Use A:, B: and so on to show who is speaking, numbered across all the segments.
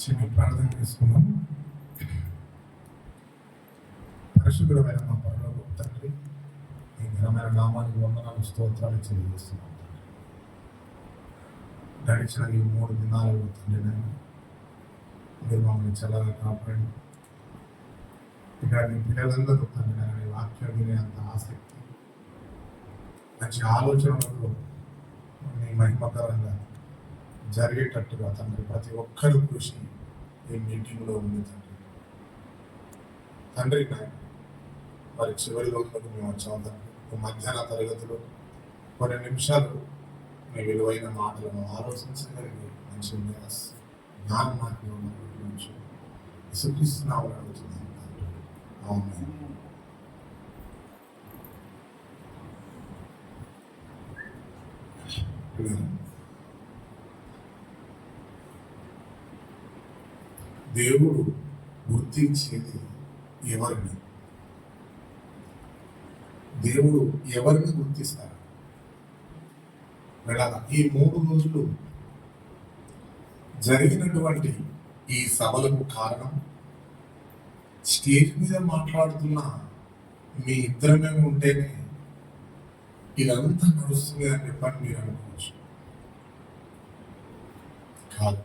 A: చిన్న ప్రార్థన చేసుకున్నాం పరిశుద్ధమైన మా పనులకు తండ్రి ఈ ఘనమైన నామానికి వందనాలు స్తోత్రాలు తెలియజేస్తున్నాం తండ్రి. గడిచిన ఈ మూడు దినాలలో తండ్రి నేను మీరు మమ్మల్ని చల్లగా కాపాడి ఇక మీ పిల్లలందరూ తండ్రి నేను వాక్యం వినే అంత ఆసక్తి మంచి ఆలోచనలతో మీ మహిమకరంగా జరిగేటట్టుగా తండ్రి ప్రతి ఒక్కరి కృషి ఈ మీటింగ్లో ఉంది తండ్రి. తండ్రి నాయన మరి చివరి రోజులకు మేము వచ్చాం తండ్రి. మధ్యాహ్న తరగతిలో కొన్ని నిమిషాలు మీ విలువైన మాటలను ఆలోచించగలిగి మంచి జ్ఞానం మాకు ఇవ్వమని గురించి విసుగిస్తున్నామని అడుగుతున్నాను తండ్రి. ఆమేన్. దేవుడు గుర్తించేది ఎవరిని? దేవుడు ఎవరిని గుర్తిస్తారు వెళ్ళాల? ఈ మూడు రోజులు జరిగినటువంటి ఈ సభలకు కారణం స్టేజ్ మీద మాట్లాడుతున్న మీ ఇద్దరమే ఉంటేనే ఇదంతా నడుస్తుంది అని చెప్పని మీరు అనుకోవచ్చు కాదు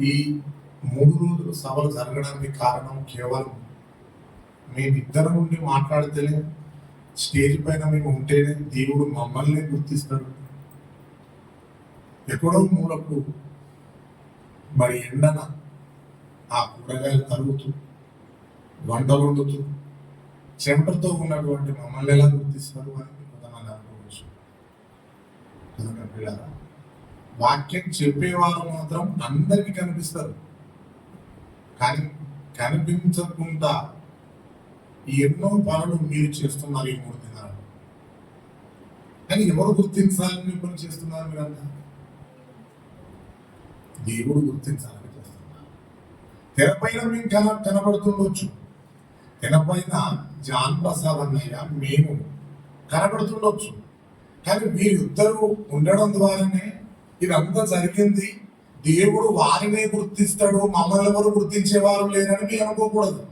A: ఈ మూడు రోజులు సభలు జరగడానికి కారణం కేవలం మేమిద్దరం ఉండి మాట్లాడితేనే స్టేజ్ పైన మేము ఉంటేనే దేవుడు మమ్మల్ని గుర్తిస్తాడు. ఎక్కడో మూలకు మరి ఎండన ఆ కూరగాయలు తరుగుతూ వంట వండుతూ చెమటతో ఉన్నటువంటి మమ్మల్ని ఎలా గుర్తిస్తారు అని కొంతమంది అనుకోవచ్చు. వాక్యం చెప్పేవారు మాత్రం అందరికీ కనిపిస్తారు. కానీ కనిపించకుండా ఎన్నో పనులు మీరు చేస్తున్నారు ఈ మూడు దినాలు. కానీ ఎవరు గుర్తించాలని పని చేస్తున్నారు మీరంతా? దేవుడు గుర్తించాలని చేస్తున్నారు. తెరపైన మేము కన కనబడుతుండొచ్చు. తెరపైన జాన్ ప్రసాద్ అన్నయ్య మేము కనబడుతుండొచ్చు. కానీ మీరిద్దరూ ఉండడం ద్వారానే ఇదంతా జరిగింది. దేవుడు వారినే గుర్తిస్తాడు మమ్మల్ని ఎవరు గుర్తించేవారు లేరని మీరు అనుకోకూడదు.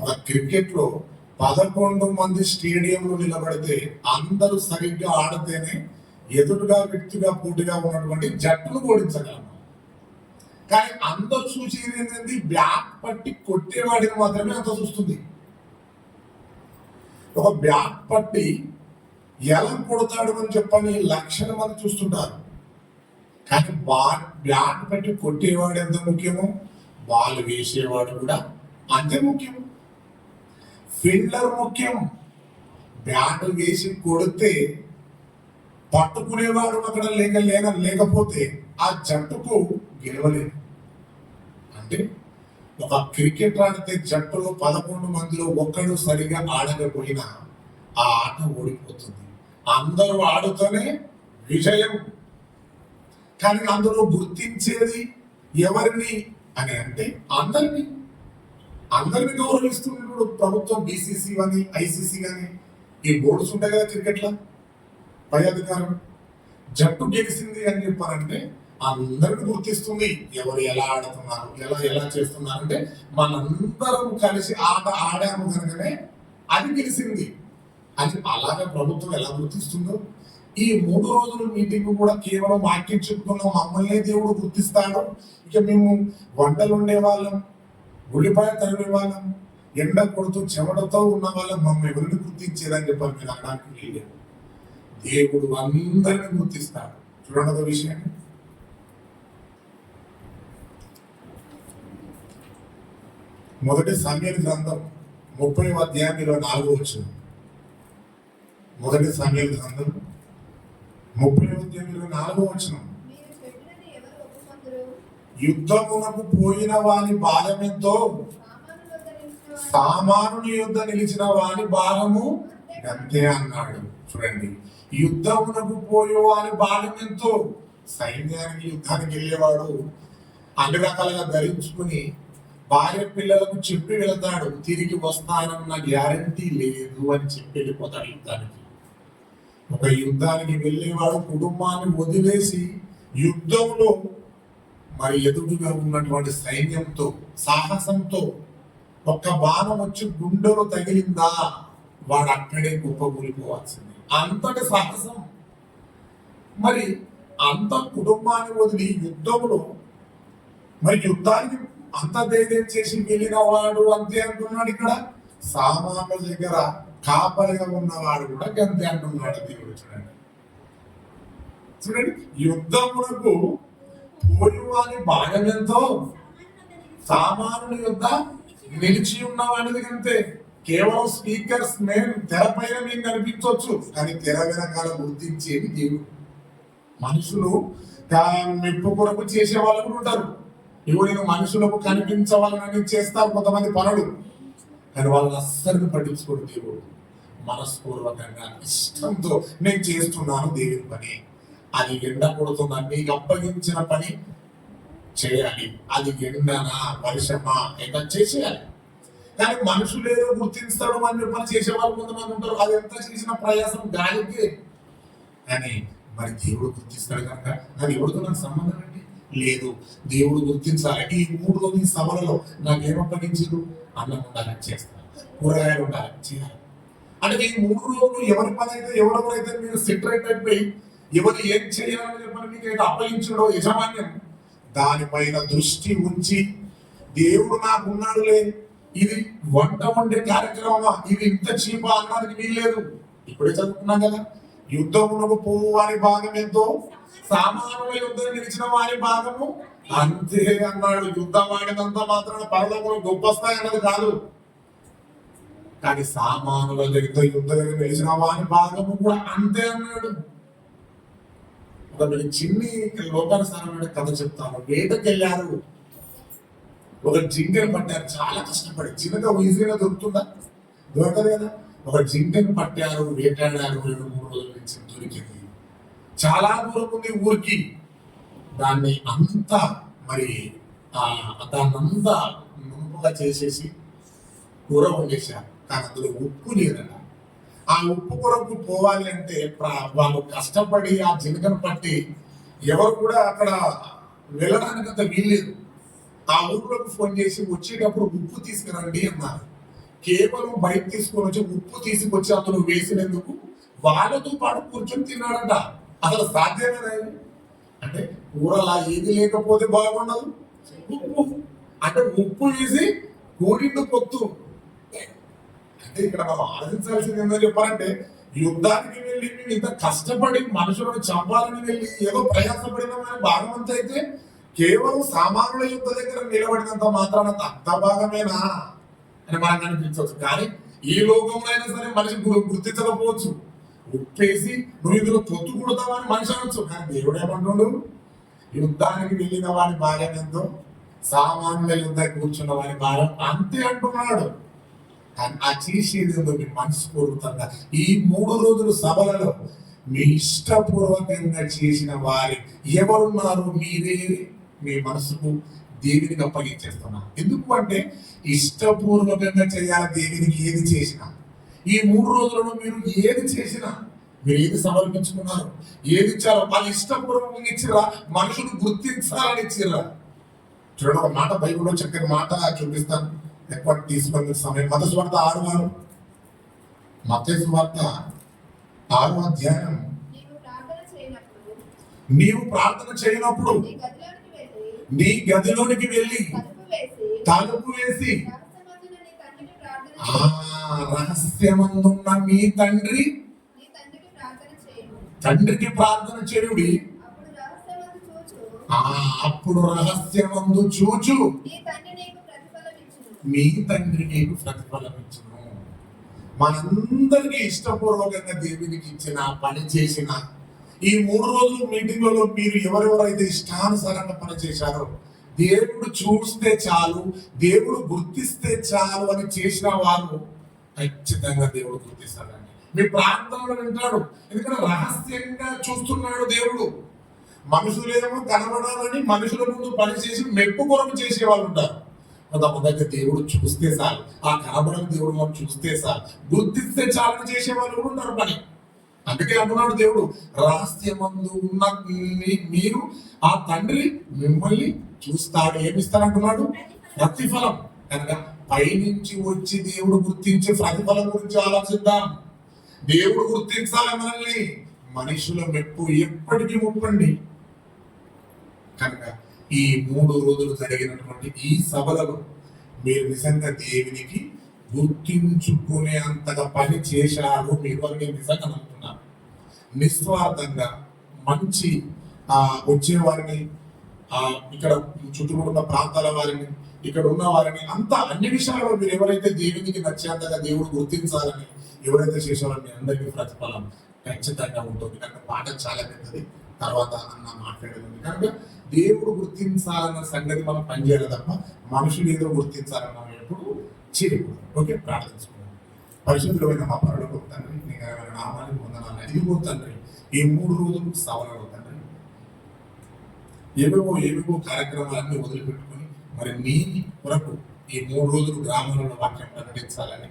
A: ఒక క్రికెట్లో పదకొండు మంది స్టేడియంలో నిలబడితే అందరూ సరిగ్గా ఆడితేనే ఎదురుగా వ్యక్తిగా పోటీగా ఉన్నటువంటి జట్టును ఓడించగలం. కానీ అందరూ చూసేది ఏంటంటే బ్యాట్ పట్టి కొట్టేవాడిని మాత్రమే అంత చూస్తుంది. ఒక బ్యాట్ పట్టి ఎలా కొడతాడు అని చెప్పని లక్షల మంది చూస్తుంటారు. కానీ బాల్ బ్యాట్ పెట్టి కొట్టేవాడు ఎంత ముఖ్యమో? బాల్ వేసేవాడు కూడా అంతే ముఖ్యం. ఫీల్డర్ ముఖ్యం. బ్యాట్ వేసి కొడితే పట్టుకునేవాడు అక్కడ లేక లేక లేకపోతే ఆ జట్టుకు గెలవలేదు. అంటే ఒక క్రికెట్ ఆడితే జట్టులో పదకొండు మందిలో ఒక్కడు సరిగా ఆడకపోయినా ఆ ఆట ఓడిపోతుంది. అందరూ ఆడుతూనే విజయం. కానీ అందరూ గుర్తించేది ఎవరిని అని అంటే అందరినీ. అందరిని గౌరవిస్తున్నప్పుడు ప్రభుత్వం బీసీసీ కానీ ఐసీసీ కానీ ఈ బోర్డ్స్ ఉంటాయి కదా క్రికెట్లో? పై అధికారం. జట్టు గెలిచింది అని చెప్పారంటే అందరిని గుర్తిస్తుంది. ఎవరు ఎలా ఆడుతున్నారు ఎలా ఎలా చేస్తున్నారు అంటే మనందరం కలిసి ఆట ఆడాము కనుకనే అది గెలిచింది. అది అలాగే ప్రభుత్వం ఎలా గుర్తిస్తుందో? ఈ మూడు రోజుల మీటింగ్ కూడా కేవలం వాక్యం చెప్పుకున్నాం మమ్మల్నే దేవుడు గుర్తిస్తాడు. ఇక మేము వంటలు ఉండే వాళ్ళం ఉల్లిపాయ తరిమే వాళ్ళం ఎండ కొడుతూ చెమటతో ఉన్న వాళ్ళం మమ్మల్ని ఎవరిని గుర్తించేదని చెప్పాలి మీరు అనడానికి లేదు దేవుడు అందరిని గుర్తిస్తాడు. చూడండి ఒక విషయాన్ని. మొదటి సమయాల గ్రంథం ముప్పై అధ్యాయం ఇరవై నాలుగు వచ్చింది మొదటి సమయాల గ్రంథం ముప్పై అధ్యాయం నాలుగో వచ్చిన యుద్ధమునకు పోయిన వాని భాగమెంతో సామానుని యుద్ధ నిలిచిన వాని భాగము అంతే అన్నాడు. చూడండి. యుద్ధమునకు పోయే వాని భాగం ఎంతో సైన్యానికి యుద్ధానికి వెళ్ళేవాడు. అన్ని రకాలుగా ధరించుకుని భార్య పిల్లలకు చెప్పి వెళ్తాడు. తిరిగి వస్తానన్న గ్యారంటీ లేదు అని చెప్పి వెళ్ళిపోతాడు యుద్ధానికి. ఒక యుద్ధానికి వెళ్ళేవాడు కుటుంబాన్ని వదిలేసి యుద్ధంలో మరి ఎదురుగా ఉన్నటువంటి సైన్యంతో సాహసంతో ఒక్క బాణం వచ్చి గుండెలో తగిలిందా? వాడు అక్కడే గొప్ప కూలిపోవాల్సింది అంతటి సాహసం. మరి అంత కుటుంబాన్ని వదిలి యుద్ధంలో మరి యుద్ధానికి అంత ధైర్యం చేసి వెళ్ళిన వాడు అంతే అంటున్నాడు ఇక్కడ. సామాన్ల దగ్గర కాపలిగా ఉన్నవాడు కూడా గంతే అంటున్నాడు దేవుడు చూడండి. చూడండి యుద్ధమునకు పోయివాని భాగం ఎంతో? సామాన్యుల యుద్ధ నిలిచి ఉన్నవాడిది కంటే కేవలం స్పీకర్స్ మేము తెర పైన మీకు కనిపించవచ్చు కానీ తెర వెనకాల గుర్తించేది దేవుడు. మనుషులు మెప్పు కొరకు చేసే వాళ్ళు కూడా ఉంటారు. ఇవి నేను మనుషులకు కనిపించవాలని చేస్తారు కొంతమంది పనులు. కానీ వాళ్ళని అస్సలు పట్టించుకోడు దేవుడు మనస్పూర్వకంగా ఇష్టంతో నేను చేస్తున్నాను దేవుని పని. అది ఎండకూడుతుందని నీకు అప్పగించిన పని చేయాలి. అది ఎండనా వర్షమా ఎంత చేసేయాలి. కానీ మనుషులు ఏదో గుర్తిస్తాడు అని పని చేసేవాళ్ళు కొంతమంది ఉంటారు. అది ఎంత చేసిన ప్రయాసం గాలికి. కానీ మరి దేవుడు గుర్తిస్తాడు కనుక అది ఎవరితో నాకు సంబంధం అండి లేదు. దేవుడు గుర్తించాలి. ఈ మూడు రోజుల సభలలో నాకేమప్పగించారు అన్నం ఉండాలని చేస్తాను. కూరగాయలు ఉండాలని చేయాలి. అంటే ఈ మూడు రోజులు ఎవరి పని అయితే ఎవరెవరైతే మీరు సెటరేట్ అయిపోయి ఎవరు ఏం చేయాలని చెప్పని మీకు అయితే అప్పగించడో యజమాన్యం దానిపైన దృష్టి ఉంచి దేవుడు నాకు ఉన్నాడులే ఇది వంట వండే కార్యక్రమమా? ఇది ఇంత చీపా? అన్నది వీల్లేదు. ఇప్పుడే చదువుకున్నాం కదా. యుద్ధమునకు పోవు వారి భాగం ఎంతో సామానుల యుద్ధం నిలిచిన వారి భాగము. అంతే అన్నాడు. యుద్ధం ఆడినంత మాత్రం పరలోకంలో గొప్ప స్థాయి అన్నది కాదు. కానీ సామానుల దగ్గర యుద్ధం నిలిచిన వారి భాగము కూడా అంతే అన్నాడు. ఒక చిన్ని లోకానుసారమైన కథ చెప్తాను. వేటకి వెళ్ళారు. ఒక జింకను పట్టారు. చాలా కష్టపడి. చిన్నగా ఈజీగా దొరుకుతుందా? దొరకదు కదా ఒక జింకను పట్టారు. వేటాడారు. రెండు మూడు రోజుల నుంచి దొరికింది. చాలా దూరం ఉంది ఊరికి దాన్ని అంతా మరి దాన్నంతా మునుపుగా చేసేసి కూర వండేశారు. కానీ అందులో ఉప్పు లేదట. ఆ ఉప్పు కొరకు పోవాలి అంటే వాళ్ళు కష్టపడి ఆ జింకను పట్టి ఎవరు కూడా అక్కడ వెళ్ళడానికి అంత వీల్లేదు. ఆ ఊర్లోకి ఫోన్ చేసి వచ్చేటప్పుడు ఉప్పు తీసుకురండి అన్నారు. కేవలం బయట తీసుకొని వచ్చి ఉప్పు తీసుకొచ్చి అతను వేసినందుకు వాళ్ళతో పాటు కూర్చొని తిన్నాడంట అసలు సాధ్యమేనా ఇది? అంటే కూరలా ఏది లేకపోతే బాగుండదు. ఉప్పు. అంటే ఉప్పు వేసి కూడిండు పొత్తు. అంటే ఇక్కడ మనం ఆలోచించాల్సింది ఏంటో చెప్పాలంటే యుద్ధానికి వెళ్ళి మేము ఇంత కష్టపడి మనుషులను చంపాలని వెళ్ళి ఏదో ప్రయాసపడినామని భాగం అంతా అయితే కేవలం సామాన్యుల యుద్ధ దగ్గర నిలబడినంత మాత్రాన అంత భాగమేనా అని మనకు అనిపించవచ్చు. కానీ ఈ లోకంలో అయినా సరే మనిషి గుర్తించకపోవచ్చు. ఉప్పేసి నువ్వు ఇందులో పొత్తు కుడతావని మనిషి అనొచ్చు. కానీ దేవుడు ఏమంటుడు యుద్ధానికి వెళ్ళిన వాడి భార్య ఎంతో సామాన్యుల యుద్ధ కూర్చున్న వాడి భార్య అంతే అంటున్నాడు. కానీ ఆ చేసేది ఏందో మీ మనస్ఫూర్తంగా ఈ మూడు రోజులు సభలలో మీ ఇష్టపూర్వకంగా చేసిన వారి ఎవరున్నారు? మీరే. మీ మనసుకు దేవునికి అప్పగించేస్తున్నా. ఎందుకు అంటే ఇష్టపూర్వకంగా చేయాలి దేవునికి ఏది చేసినా. ఈ మూడు రోజులలో మీరు ఏది చేసినా మీరు ఏది సమర్పించుకున్నారు ఏది ఇచ్చారో వాళ్ళు ఇష్టపూర్వకంగా ఇచ్చిరా మనుషులు గుర్తించాలని ఇచ్చిరా చూడండి ఒక మాట బైబిల్లో చక్కని మాట చూపిస్తాను. ఎక్కువ తీసుకున్న సమయం. మత స్వార్థ ఆరు వారు. మత స్వార్థ ఆరు అధ్యాయం.
B: నీవు ప్రార్థన చేయనప్పుడు నీ గదిలోనికి వెళ్ళి తలుపు వేసి
A: ఆ. రహస్యమందున్న మీ తండ్రి?
B: తండ్రికి ప్రార్థన
A: చేయుడి?
B: అప్పుడు రహస్యమందు చూచు.
A: మీ తండ్రి నీకు ప్రతిఫలం ఇచ్చును మనందరికీ ఇష్టపూర్వకంగా దేవునికి ఇచ్చిన పని చేసిన ఈ మూడు రోజులు మీటింగ్లలో మీరు ఎవరెవరైతే ఇష్టానుసారంగా పని చేశారో దేవుడు చూస్తే చాలు దేవుడు గుర్తిస్తే చాలు అని చేసిన వారు ఖచ్చితంగా దేవుడు గుర్తిస్తాడండి. మీ ప్రార్థనలు వింటాడు. ఎందుకంటే రహస్యంగా చూస్తున్నాడు దేవుడు. మనుషులేమో కనబడాలని మనుషుల ముందు పని చేసి మెప్పు కొరకు చేసే వాళ్ళు ఉంటారు తమ దగ్గర దేవుడు చూస్తే చాలు. ఆ కనబడని దేవుడు మనం చూస్తే చాలు. గుర్తిస్తే చాలు చేసే వాళ్ళు కూడా ఉన్నారు పని. అందుకే అంటున్నాడు దేవుడు రహస్యమందు ఉన్న మీరు ఆ తండ్రి మిమ్మల్ని చూస్తాడు. ఏమిస్తానంటున్నాడు ప్రతిఫలం. కనుక పైనుంచి వచ్చి దేవుడు గుర్తించే ప్రతిఫలం గురించి ఆలోచిద్దాం. దేవుడు గుర్తించాలి మనల్ని. మనుషుల మెప్పు ఎప్పటికీ ముప్పండి కనుక ఈ మూడు రోజులు జరిగినటువంటి ఈ సభలలో మీరు నిజంగా దేవునికి గుర్తించుకునే అంతగా పని చేశారు మీరు అని నేను నిజంగా అనుకున్నాను నిస్వార్థంగా మంచి ఆ వచ్చే వారిని ఆ ఇక్కడ చుట్టుముడున్న ప్రాంతాల వారిని ఇక్కడ ఉన్న వారిని అంత అన్ని విషయాల్లో మీరు ఎవరైతే దేవునికి నచ్చేంతగా దేవుడు గుర్తించాలని ఎవరైతే చేశారో మీ అందరికీ ప్రతిఫలం ఖచ్చితంగా ఉంటుంది. కనుక పాట చాలా పెద్దది. తర్వాత అన్న మాట్లాడేది కనుక దేవుడు గుర్తించాలన్న సంగతి మనం పనిచేయాలి తప్ప మనుషులు ఏదో గుర్తించాలని మనం ఎప్పుడు చేయకూడదు. ఓకే ప్రార్థించుకోండి పరిశుద్ధులమైన మా పరులకు తండ్రి నీ నామానికి వందనాలు తండ్రి. ఈ మూడు రోజులు సవాలు తండ్రి. ఏవేవో ఏవేవో కార్యక్రమాలన్నీ వదిలిపెట్టు మరి నీ కొరకు ఈ మూడు రోజులు గ్రామాలలో వాక్యం ప్రకటించాలని.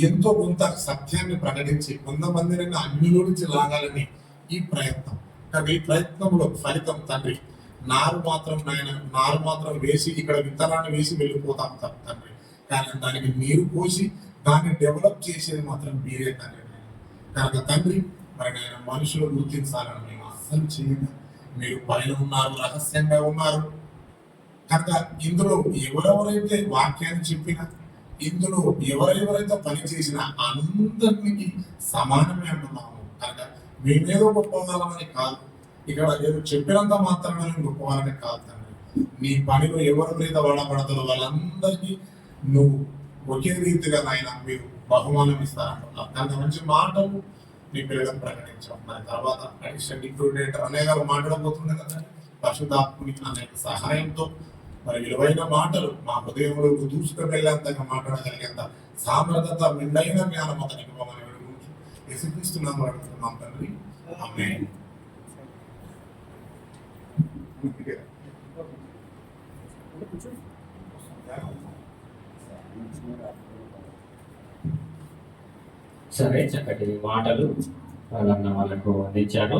A: ఎంతో కొంత సత్యాన్ని ప్రకటించి కొంతమందిని అన్నిలో నుంచి లాగాలని ఈ ప్రయత్నం. కానీ ఈ ప్రయత్నంలో ఫలితం తండ్రి నారు మాత్రం నాయన నారు మాత్రం వేసి ఇక్కడ విత్తనాన్ని వేసి వెళ్ళిపోతాం తండ్రి. కానీ దానికి నీరు పోసి దాన్ని డెవలప్ చేసేది మాత్రం మీరే తండ్రి. కనుక తండ్రి మరి నేను మనుషులు గుర్తించాలని మేము అస్సలు చేయము. మీరు పైన ఉన్నారు రహస్యంగా ఉన్నారు. కనుక ఇందులో ఎవరెవరైతే వాక్యాన్ని చెప్పినా ఇందులో ఎవరెవరైతే పని చేసినా అందరికి సమానమే అంటున్నాము. కనుక మేమేదో గొప్పవాళ్ళమని కాదు ఇక్కడ ఏదో చెప్పినంత మాత్రమే గొప్పవాళ్ళని కాదు తండ్రి. నీ పనిలో ఎవరి మీద వాడబడతారో వాళ్ళందరికీ నువ్వు ఒకే రీతిగా నాయన మీరు బహుమానం ఇస్తారంటున్నావు దానికి మంచి మాటలు నీ పిల్లలకు ప్రకటించాం. దాని తర్వాత అడిషన్ ఇంక్లూడేటర్ అనే గారు మాట్లాడబోతుంది కదా పరిశుద్ధాత్ముని అనేక సహాయంతో మరి విలువైన మాటలు మా హృదయంలోకి దూసుకు వెళ్ళేంతగా మాట్లాడగలిగేంత సామర్థత మెండైన జ్ఞానం అతనికి ఇవ్వమని వేడుకుంటూ ఎసిపిస్తున్నాం అడుగుతున్నాం తండ్రి. అమ్మే
C: సరే చక్కటి మాటలు వాళ్ళన్న వాళ్ళకు అందించారు.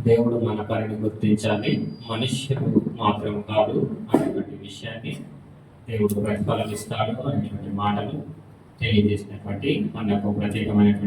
C: దేవుడు మన పనిని గుర్తించాలి. మనుష్యులు మాత్రం కాదు. అనేటువంటి విషయాన్ని దేవుడు ప్రతిఫలనిస్తాడు అనేటువంటి మాటలు తెలియజేసినటువంటి మనకు ప్రత్యేకమైనటువంటి